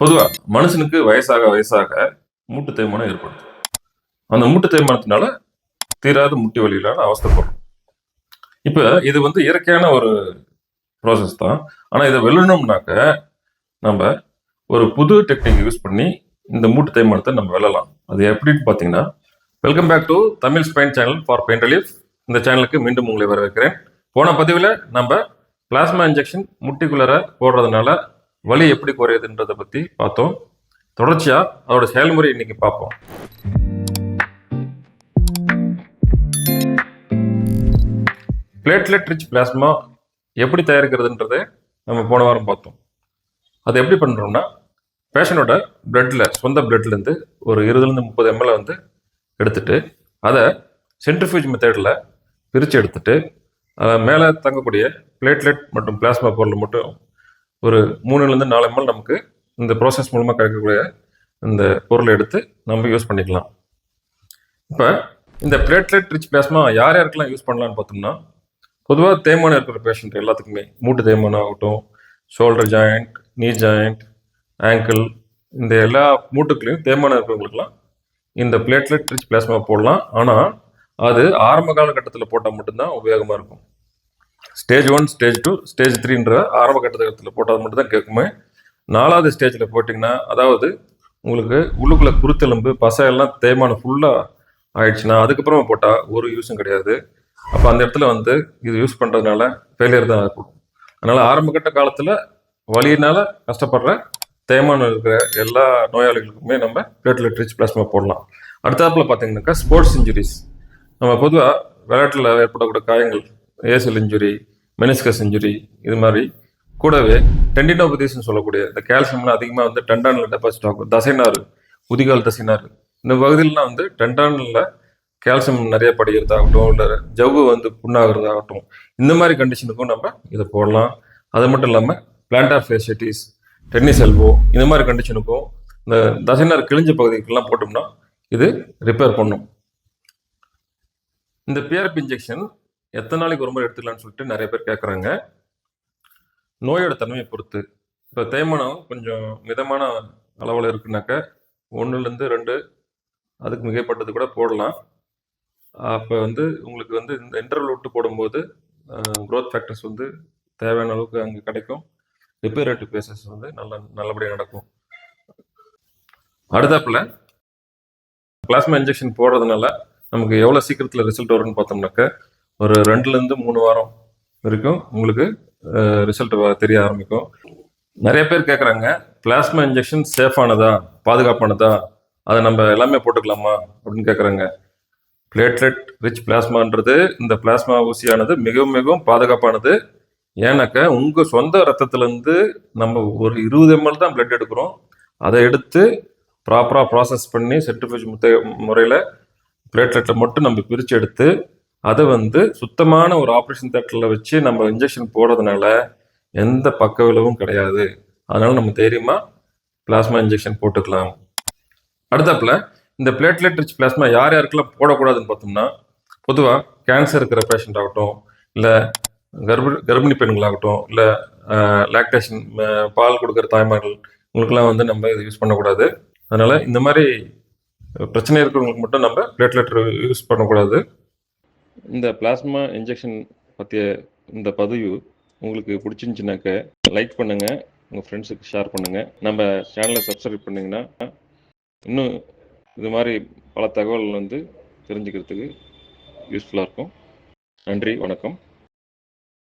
பொதுவாக மனுஷனுக்கு வயசாக வயசாக மூட்டு தேய்மானம் ஏற்படுது. அந்த மூட்டு தேய்மானத்தினால தீராத முட்டி வலியிலான அவஸ்தைப்படுறோம் இப்போ இது வந்து இயற்கையான ஒரு ப்ராசஸ் தான். ஆனால் இதை வெல்லணும்னாக்க நம்ம ஒரு புது டெக்னிக் யூஸ் பண்ணி இந்த மூட்டு தேய்மானத்தை நம்ம வெல்லலாம். அது எப்படின்னு பார்த்தீங்கன்னா welcome back to Tamil spine channel for pain relief இந்த சேனலுக்கு மீண்டும் உங்களை வரவேற்கிறேன். போன பதிவில் நம்ம பிளாஸ்மா இன்ஜெக்ஷன் முட்டிக்குள்ளர போடுறதுனால வலி எப்படி குறையுதுன்றதை பற்றி பார்த்தோம். தொடர்ச்சியாக அதோட செயல்முறை இன்னைக்கு பார்ப்போம். பிளேட்லெட் ரிச் பிளாஸ்மா எப்படி தயாரிக்கிறதுன்றதை நம்ம போன வாரம் பார்த்தோம். அது எப்படி பண்ணுறோம்னா பேஷண்டோட பிளட்டில் சொந்த பிளட்லேருந்து ஒரு இருபதுலேருந்து முப்பது எம்எல் வந்து எடுத்துட்டு அதை சென்ட்ரிஃபியூஜ் மெத்தடில் பிரித்து எடுத்துட்டு மேலே தங்கக்கூடிய பிளேட்லெட் மற்றும் பிளாஸ்மா பொருள் மட்டும் ஒரு மூணுலேருந்து நாலு எம்எல் நமக்கு இந்த ப்ராசஸ் மூலமாக கிடைக்கக்கூடிய இந்த பொருளை எடுத்து நம்ம யூஸ் பண்ணிக்கலாம். இப்போ இந்த பிளேட்லெட் ரிச் பிளாஸ்மா யார் யாருக்கெல்லாம் யூஸ் பண்ணலான்னு பார்த்தோம்னா பொதுவாக தேய்மானம் இருக்கிற பேஷண்ட் எல்லாத்துக்குமே மூட்டு தேய்மானம் ஆகட்டும் shoulder joint knee joint ankle இந்த எல்லா மூட்டுக்குள்ளேயும் தேய்மானம் இருக்கிறவங்களுக்குலாம் இந்த பிளேட்லெட் ரிச் பிளாஸ்மா போடலாம். ஆனால் அது ஆரம்ப காலகட்டத்தில் போட்டால் மட்டும்தான் உபயோகமாக இருக்கும். Stage one stage two stage த்ரீன்ற ஆரம்ப கட்டத்தில் போட்டால் மட்டும்தான் கேட்குமே. நாலாவது ஸ்டேஜில் போட்டிங்கன்னா அதாவது உங்களுக்கு உள்ளுக்குள்ளே குருத்தெலும்பு பசையெல்லாம் தேய்மானம் ஃபுல்லாக ஆயிடுச்சுன்னா அதுக்கப்புறமா போட்டால் ஒரு யூஸும் கிடையாது. அப்போ அந்த இடத்துல வந்து இது யூஸ் பண்ணுறதுனால ஃபெயிலியர் தான் இருக்கும் அதனால் ஆரம்பகட்ட காலத்தில் வழியினால் கஷ்டப்படுற தேய்மானம் இருக்கிற எல்லா நோயாளிகளுக்குமே நம்ம பிளேட்லெட் ரிச் பிளாஸ்மா போடலாம். அடுத்தாப்பில் பார்த்தீங்கன்னாக்கா ஸ்போர்ட்ஸ் இன்ஜுரிஸ் நம்ம பொதுவாக விளையாட்டில் ஏற்படக்கூடிய காயங்கள் ஏசல் இன்ஜுரி மெனிஸ்கஸ் இன்ஜுரி இது மாதிரி கூடவே டெண்டினோபதிஸ்னு சொல்லக்கூடிய இந்த கேல்சியம்லாம் அதிகமாக வந்து டெண்டானில் டெபாசிட் ஆகும். தசைனாறு முதிகால் தசைனாறு இந்த பகுதியிலலாம் வந்து டெண்டானில் கால்சியம் நிறைய படிக்கிறதாகட்டும் இல்லை ஜவ்வு வந்து புண்ணாகிறதாகட்டும் இந்த மாதிரி கண்டிஷனுக்கும் நம்ம இதை போடலாம். அது மட்டும் இல்லாமல் பிளான்டார் ஃபேஷிட்டிஸ் டென்னிஸ் எல்போ இந்த மாதிரி கண்டிஷனுக்கும் இந்த தசைனார் கிழிஞ்ச பகுதிக்கெல்லாம் போட்டோம்னா இது ரிப்பேர் பண்ணும். இந்த பிஆர்பி இன்ஜெக்ஷன் எத்தனை நாளைக்கு ஒரு முறை எடுத்துக்கலாம்னு சொல்லிட்டு நிறைய பேர் கேட்குறாங்க நோயோட தன்மையை பொறுத்து. இப்போ தேய்மானம் கொஞ்சம் மிதமான அளவில் இருக்குனாக்க ஒன்றுலேருந்து ரெண்டு அதுக்கு மிகைப்பட்டது கூட போடலாம். அப்போ வந்து உங்களுக்கு வந்து இந்த இன்டர்வல் விட்டு போடும்போது க்ரோத் ஃபேக்டர்ஸ் வந்து தேவையான அளவுக்கு அங்கே கிடைக்கும். ரிப்பேரேட்டிவ் பேசஸ் வந்து நல்ல நல்லபடியாக நடக்கும். அடுத்தாப்புல பிளாஸ்மா இன்ஜெக்ஷன் போடுறதுனால நமக்கு எவ்வளோ சீக்கிரத்தில் ரிசல்ட் வரும்னு பார்த்தோம்னாக்க ஒரு ரெண்டுலேருந்து மூணு வாரம் வரைக்கும் உங்களுக்கு ரிசல்ட் தெரிய ஆரம்பிக்கும். நிறைய பேர் கேட்குறாங்க பிளாஸ்மா இன்ஜெக்ஷன் சேஃபானதா பாதுகாப்பானதா? அதை நம்ம எல்லாமே போட்டுக்கலாமா? அப்படின்னு கேட்குறாங்க பிளேட்லெட் ரிச் பிளாஸ்மான்றது இந்த பிளாஸ்மா ஊசியானது மிகவும் மிகவும் பாதுகாப்பானது. ஏன்னாக்கா உங்கள் சொந்த ரத்தத்துலேருந்து நம்ம ஒரு இருபது எம்எல் தான் பிளட் எடுக்கிறோம். அதை எடுத்து ப்ராப்பராக ப்ராசஸ் பண்ணி சென்ட்ரிஃபியூஜ் முத்த முறையில் பிளேட்லெட்டை மட்டும் நம்ம பிரித்து எடுத்து அதை வந்து சுத்தமான ஒரு ஆப்ரேஷன் தேட்டரில் வச்சு நம்ம இன்ஜெக்ஷன் போடுறதுனால எந்த பக்க விளைவும் கிடையாது. அதனால நம்ம தைரியமாக பிளாஸ்மா இன்ஜெக்ஷன் போட்டுக்கலாம். அடுத்தாப்புல இந்த பிளேட்லெட் ரிச் பிளாஸ்மா யார் யாருக்கெல்லாம் போடக்கூடாதுன்னு பார்த்தோம்னா பொதுவாக கேன்சர் இருக்கிற பேஷண்ட் ஆகட்டும் இல்லை கர்ப்ப கர்ப்பிணி பெண்களாகட்டும் இல்லை லாக்டேஷன் பால் கொடுக்குற தாய்மார்கள் உங்களுக்கெல்லாம் வந்து நம்ம இது யூஸ் பண்ணக்கூடாது. அதனால் இந்த மாதிரி பிரச்சனை இருக்கிறவங்களுக்கு மட்டும் நம்ம பிளேட்லெட் யூஸ் பண்ணக்கூடாது. இந்த பிளாஸ்மா இன்ஜெக்ஷன் பற்றிய இந்த பதிவு உங்களுக்கு பிடிச்சிருந்துச்சுனாக்க லைக் பண்ணுங்கள் உங்கள் ஃப்ரெண்ட்ஸுக்கு ஷேர் பண்ணுங்கள் நம்ம சேனலை சப்ஸ்கிரைப் பண்ணிங்கன்னா இன்னும் இது மாதிரி பல தகவல் வந்து தெரிஞ்சுக்கிறதுக்கு யூஸ்ஃபுல்லாக இருக்கும். நன்றி வணக்கம்.